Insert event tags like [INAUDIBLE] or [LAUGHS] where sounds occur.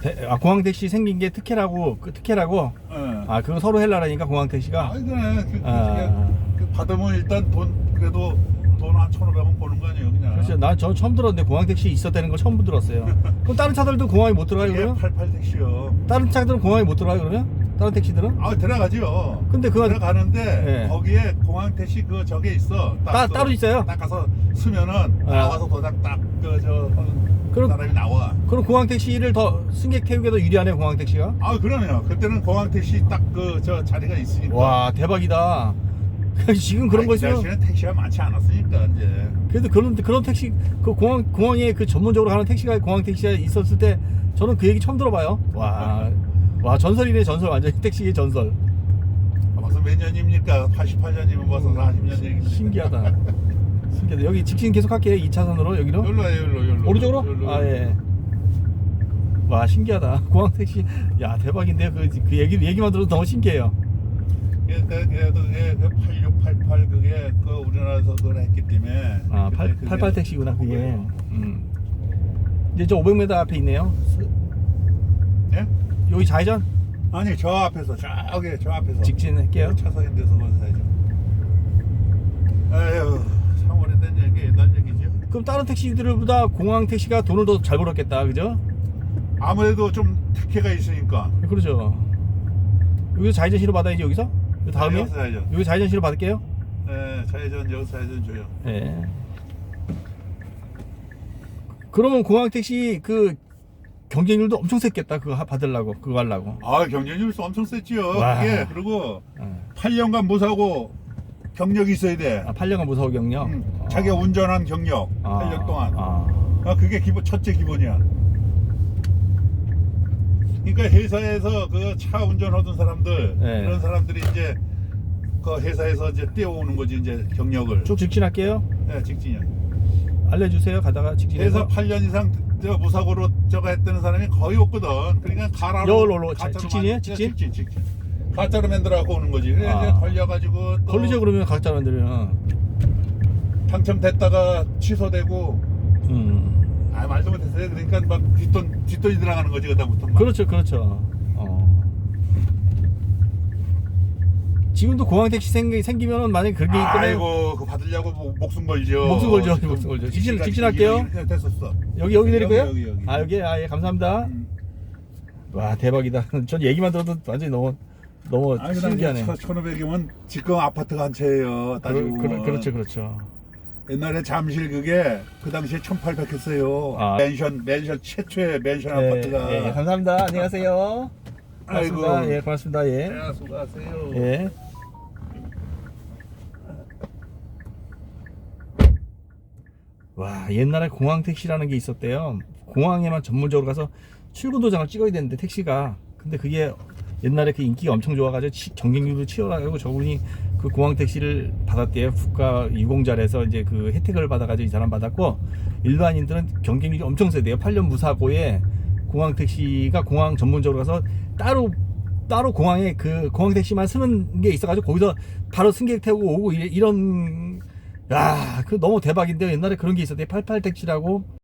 대- 아, 공항 택시 생긴 게 특혜라고 그 특혜라고 예. 아 그거 서로 헬라라니까 공항 택시가 아니 그래 그, 그, 아. 그 받으면 일단 돈 그래도 돈 한 천오백 원 버는 거 아니에요 그냥 그렇죠. 난저 처음 들었는데 공항 택시 있었다는 걸 처음 들었어요. [LAUGHS] 그럼 다른 차들도 공항에 못 들어가요 이게 그러면? 88 택시요 다른 차들은 공항에 못 들어가요 그러면? 다른 택시들은? 아 들어가죠 근데 그거 들어가는데 예. 거기에 공항 택시 그 저게 있어 딱 따- 그- 따로 있어요? 딱 가서 쓰면은 아. 나와서 도장 딱그저 그럼- 사람이 나와 그럼 공항 택시를 더 승객 태우기에 더 유리하네 공항 택시가? 아 그러네요 그때는 공항 택시 딱 그 저 자리가 있으니까 와 대박이다. [LAUGHS] 지금 그런 아니, 거그 있으면 당시에는 택시가 많지 않았으니까 이제 그래도 그런 그런 택시 그 공항 공항에 그 전문적으로 가는 택시가 공항 택시가 있었을 때 저는 그 얘기 처음 들어봐요. 와. 와 전설이네 전설 완전 히 택시의 전설. 아, 벌써 몇 년입니까 88년이면 벌써 40년 얘기 신기하다. 신기하다. 여기 직진 계속 할게요. 2차선으로 여기로. 여기로 해요 여기로 여기로 오른쪽으로? 여기로. 아 예. 와 신기하다. [LAUGHS] 공항 택시. 야 대박인데 그, 그 얘기 얘기만 들어도 너무 신기해요. 그, 그, 그, 그게 그8688 그게 그 우리나라에서 그걸 했기 때문에 아 그때 8, 그게 88 택시구나 그게. 그거예요. 음. 이제 저 500m 앞에 있네요. 스- 예? 여기 좌회전 아니 저 앞에서 저기 저 앞에서 직진할게요. 그 차선인 데서 해야죠 에휴 참 오래된 얘기 옛날 얘기죠 그럼 다른 택시들보다 공항 택시가 돈을 더 잘 벌었겠다, 그죠? 아무래도 좀 특혜가 있으니까 그렇죠. 여기서 좌회전 시로 받아야지 여기서? 그 다음에 여기서 해야죠 여기 좌회전 시로 받을게요. 예, 좌회전 여기서 좌회전 줘요 예. 그러면 공항 택시 그 경쟁률도 엄청 셌겠다. 그거 하- 받으려고 그거 하려고. 아 경쟁률 엄청 셌지요 와. 그게 그리고 예. 8년간 무사고 경력이 있어야 돼 아, 8년간 무사고 경력. 음, 어. 자기가 운전한 경력 아, 8년 동안 아. 아, 그게 기본 첫째 기본이야. 그러니까 회사에서 그 차 운전하던 사람들 네. 그런 사람들이 이제 그 회사에서 이제 뛰어오는 거지 이제 경력을. 쭉 직진할게요. 네, 직진이야. 알려주세요. 가다가 직진해서. 회사 8년 이상 저 무사고로 저거 했다는 사람이 거의 없거든. 그러니까 가라로. 가짜로 직진이에요? 만- 직진? 직진, 직진. 가짜로 만들어 갖고 오는 거지. 그래 아. 이제 걸려가지고 또 걸리죠 그러면 각자 만들면. 당첨됐다가 취소되고. 음. 아 말도 못했어요. 그러니까 막 뒷돈 뒷돈이 들어가는 거지 그다음부터. 막. 그렇죠, 그렇죠. 어. 지금도 공항 택시 생, 생기면은 만약에 그게 있거나 아이고 그 받으려고 뭐 목숨 걸죠. 목숨 걸죠, 지금 목숨 걸죠. 직진- 시간이 직진할게요. 이렇게 됐었어. 여기 여기 내릴 거예요? 여기, 여기. 아 여기 아예 감사합니다. 음. 와 대박이다. [LAUGHS] 전 얘기만 들어도 완전히 너무 너무 아니 그다음에 신기하네. 1,500이면 지금 아파트가 한 채예요. 따지고 그러, 그러, 보면. 그렇죠, 그렇죠. 옛날에 잠실 그게 그 당시에 1,800 했어요. 아. 맨션 맨션 최초의 맨션 아파트가. 예, 감사합니다. 안녕하세요. 아이고. 고맙습니다. 예, 고맙습니다. 예. 야, 수고하세요. 예. 와, 옛날에 공항 택시라는 게 있었대요. 공항에만 전문적으로 가서 출근 도장을 찍어야 되는데 택시가. 근데 그게 옛날에 그 인기가 엄청 좋아가지고 치- 경쟁률도 치열하고 저분이 그 공항 택시를 받았대요. 국가 유공자에서 이제 그 혜택을 받아가지고 이 사람 받았고 일반인들은 경쟁률이 엄청 세대요. 8년 무사고에 공항 택시가 공항 전문적으로 가서 따로 따로 공항에 그 공항 택시만 쓰는 게 있어가지고 거기서 바로 승객 태우고 오고 이- 이런 야, 그 너무 대박인데요. 옛날에 그런 게 있었대. 88 택시라고